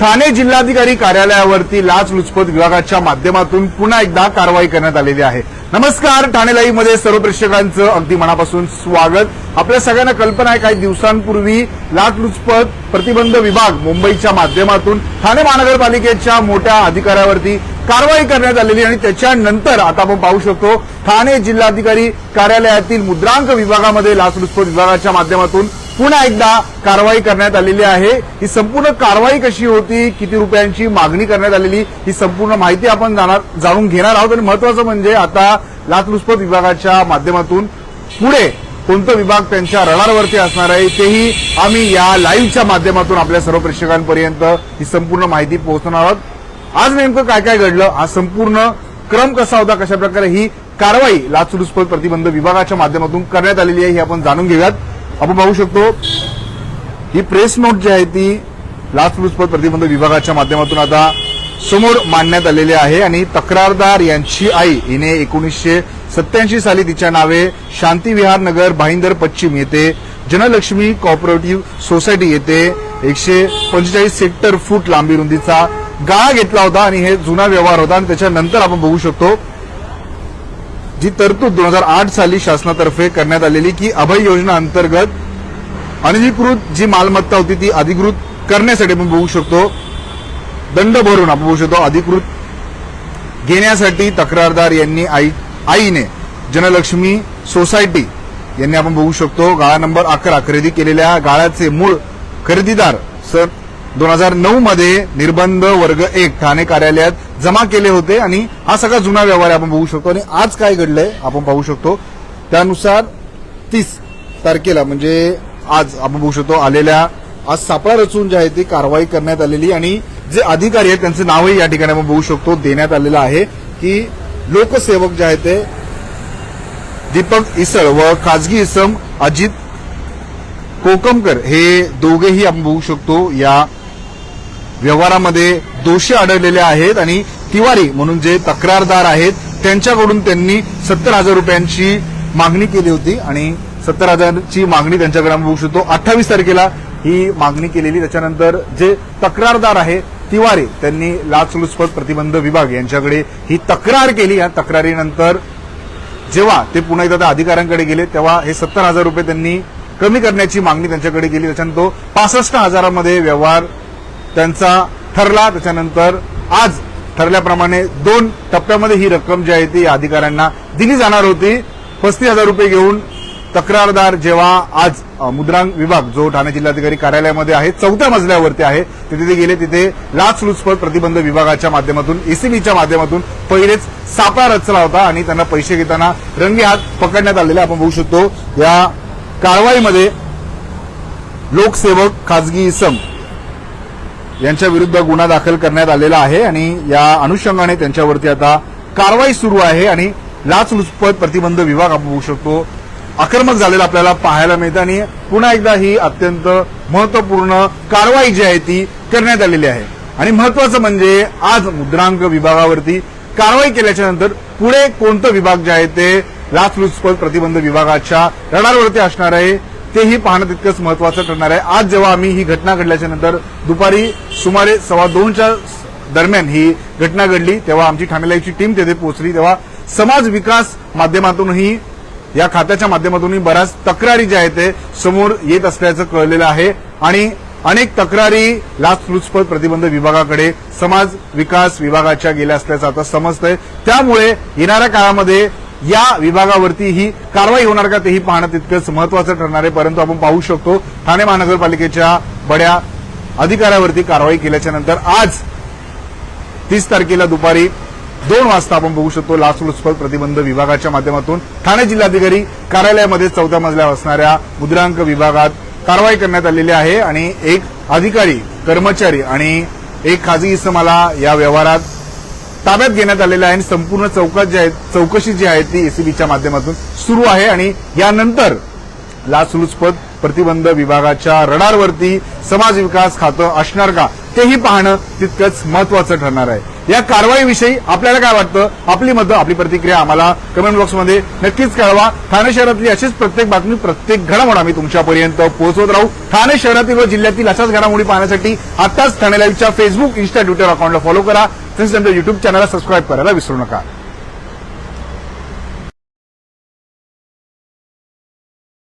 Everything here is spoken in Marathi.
ठाणे जिल्हाधिकारी कार्यालयावरती लाचलुचपत विभागाच्या माध्यमातून पुन्हा एकदा कारवाई करण्यात आलेली आहे. नमस्कार ठाणे लाईव्हमध्ये सर्व प्रेक्षकांचं अगदी मनापासून स्वागत. आपल्या सगळ्यांना कल्पना आहे काही दिवसांपूर्वी लाचलुचपत प्रतिबंध विभाग मुंबईच्या माध्यमातून ठाणे महानगरपालिकेच्या मोठ्या अधिकाऱ्यावरती कारवाई करण्यात आलेली आणि त्याच्यानंतर आता आपण पाहू शकतो ठाणे जिल्हाधिकारी कार्यालयातील मुद्रांक विभागामध्ये लाचलुचपत विभागाच्या माध्यमातून पुन्हा एकदा कारवाई करण्यात आलेली आहे. ही संपूर्ण कारवाई कशी होती किती रुपयांची मागणी करण्यात आलेली ही संपूर्ण माहिती आपण जाणार जाणून घेणार आहोत. आणि महत्वाचं म्हणजे आता लाचलुचपत विभागाच्या माध्यमातून पुढे कोणतं विभाग त्यांच्या रडारवरती असणार आहे तेही आम्ही या लाईव्हच्या माध्यमातून आपल्या सर्व प्रेक्षकांपर्यंत ही संपूर्ण माहिती पोहोचवणार आहोत. आज नेमकं काय काय घडलं हा संपूर्ण क्रम कसा होता कशा प्रकारे ही कारवाई लाचलुचपत प्रतिबंध विभागाच्या माध्यमातून करण्यात आलेली आहे ही आपण जाणून घेऊयात. आपण पाहू शकतो ही प्रेस नोट जी आहे ती लाचलुचपत प्रतिबंध विभागाच्या माध्यमातून आता समोर मांडण्यात आलेली आहे आणि तक्रारदार यांची आई हिने एकोणीसशे सत्याऐंशी साली तिच्या नावे शांतीविहार नगर भाईंदर पश्चिम येथे जनलक्ष्मी कॉपरेटिव्ह सोसायटी येथे एकशे पंचेचाळीस सेक्टर फूट लांबी रुंदीचा गाळा घेतला होता आणि हे जुना व्यवहार होता आणि त्याच्यानंतर आपण बघू शकतो जी तरतूद दोन हजार आठ साली शासनातर्फे करण्यात आलेली की अभय योजना अंतर्गत अनधिकृत जी मालमत्ता होती ती अधिकृत करण्यासाठी आपण बघू शकतो. दंड भरून आपण बघू शकतो. अधिकृत घेण्यासाठी तक्रारदार यांनी आई आईने जनलक्ष्मी सोसायटी यांनी आपण बघू शकतो. गाळा नंबर अकरा खरेदी केलेल्या गाळ्याचे मूळ खरेदीदार सर दोन हजार नऊ मध्ये निर्बंध वर्ग एक ठाणे कार्यालयात जमा केले होते आणि हा सगळा जुना व्यवहार आपण बघू शकतो आणि आज काय घडलंय आपण पाहू शकतो. त्यानुसार तीस तारखेला म्हणजे आज आपण बघू शकतो आलेल्या आज सापळा रचून जे आहे ती कारवाई करण्यात आलेली आणि जे अधिकारी आहेत त्यांचं नावही या ठिकाणी आपण बघू शकतो देण्यात आलेलं आहे की लोकसेवक जे आहेत ते दीपक इसळ व खाजगी इसम अजित कोकमकर हे दोघेही आपण बघू शकतो या व्यवहारामध्ये दोषी आढळलेले आहेत आणि तिवारी म्हणून जे तक्रारदार आहेत त्यांच्याकडून त्यांनी सत्तर हजार रुपयांची मागणी केली होती आणि सत्तर हजारची मागणी त्यांच्याकडे आम्ही बघू शकतो. अठ्ठावीस तारखेला ही मागणी केलेली. त्याच्यानंतर जे तक्रारदार आहे तिवारी त्यांनी लाचलुचपत प्रतिबंध विभाग यांच्याकडे ही तक्रार केली. या तक्रारीनंतर जेव्हा ते पुन्हा एकदा त्या अधिकाऱ्यांकडे गेले तेव्हा हे सत्तर हजार रुपये त्यांनी कमी करण्याची मागणी त्यांच्याकडे केली. त्याच्यानंतर तो पासष्ट हजारामध्ये व्यवहार त्यांचा ठरला. त्याच्यानंतर आज ठरल्याप्रमाणे दोन टप्प्यामध्ये ही रक्कम जी आहे ती अधिकाऱ्यांना दिली जाणार होती. पस्तीस हजार रुपये घेऊन तक्रारदार जेव्हा आज मुद्रांक विभाग जो ठाणे जिल्हाधिकारी कार्यालयामध्ये आहे चौथ्या मजल्यावरती आहे ते तिथे गेले. तिथे लाचलुचपत प्रतिबंध विभागाच्या माध्यमातून एसीबीच्या माध्यमातून पहिलेच सापळा रचला होता आणि त्यांना पैसे घेताना रंगी हात पकडण्यात आलेले आपण बघू शकतो. या कारवाईमध्ये लोकसेवक खाजगी इसम यांच्या विरुद्ध गुन्हा दाखल करण्यात आलेला आहे आणि या अनुषंगाने त्यांच्यावरती आता कारवाई सुरू आहे आणि लाचलुचपत प्रतिबंध विभाग आपण होऊ शकतो. आक्रमक झालेला आपल्याला पाहायला मिळतं आणि पुन्हा एकदा ही अत्यंत महत्त्वपूर्ण कारवाई जी आहे ती करण्यात आलेली आहे. आणि महत्वाचं म्हणजे आज मुद्रांक विभागावरती कारवाई केल्याच्यानंतर पुढे कोणतं विभाग जे आहे ते लाचलुचपत प्रतिबंध विभागाच्या रडारवरती असणार आहे तेही पाहणं तितकंच महत्वाचं ठरणार आहे. आज जेव्हा आम्ही ही घटना घडल्याच्या नंतर दुपारी सुमारे सव्वा दोनच्या दरम्यान ही घटना घडली तेव्हा आमची ठाणेलाईची टीम तेथे पोहोचली. तेव्हा समाज विकास माध्यमातूनही या खात्याच्या माध्यमातूनही बऱ्याच तक्रारी ज्या आहेत ते समोर येत असल्याचं कळलेलं आहे. आणि अनेक तक्रारी लाचलुचपत प्रतिबंध विभागाकडे समाज विकास विभागाच्या गेल्या असल्याचं आता समजतंय. त्यामुळे येणाऱ्या काळामध्ये या विभागावरती ही कारवाई होणार का तेही पाहणं तितकंच महत्वाचं ठरणार आहे. परंतु आपण पाहू शकतो ठाणे महानगरपालिकेच्या बड्या अधिकाऱ्यावरती कारवाई केल्याच्यानंतर आज तीस तारखेला दुपारी दोन वाजता आपण बघू शकतो लाचलुचपत प्रतिबंध विभागाच्या माध्यमातून. ठाणे जिल्हाधिकारी कार्यालयामध्ये चौथ्या मजल्यावर असणाऱ्या मुद्रांक विभागात कारवाई करण्यात आलेली आहे आणि एक अधिकारी कर्मचारी आणि एक खाजगी इसमाला या व्यवहारात ताब्यात घेण्यात आलेलं आहे आणि संपूर्ण चौकात जी आहे चौकशी जी आहे ती एसीबीच्या माध्यमातून सुरू आहे आणि यानंतर लाचलुचपत प्रतिबंध विभागाच्या रडारवरती समाज विकास खातं असणार का तेही पाहणं तितकंच महत्वाचं ठरणार आहे. या कारवाईविषयी आपल्याला काय वाटतं? आपली मतं आपली प्रतिक्रिया आम्हाला कमेंट बॉक्समध्ये नक्कीच कळवा. ठाणे शहरातली अशीच प्रत्येक बातमी प्रत्येक घडामोड आम्ही तुमच्यापर्यंत पोहोचवत राहू. ठाणे शहरातील व जिल्ह्यातील अशाच घडामोडी पाहण्यासाठी आताच ठाणे लाईव्हच्या फेसबुक इन्स्टा ट्विटर अकाउंटला फॉलो करा. तसेच आमच्या युट्यूब चॅनलला सबस्क्राईब करायला विसरू नका.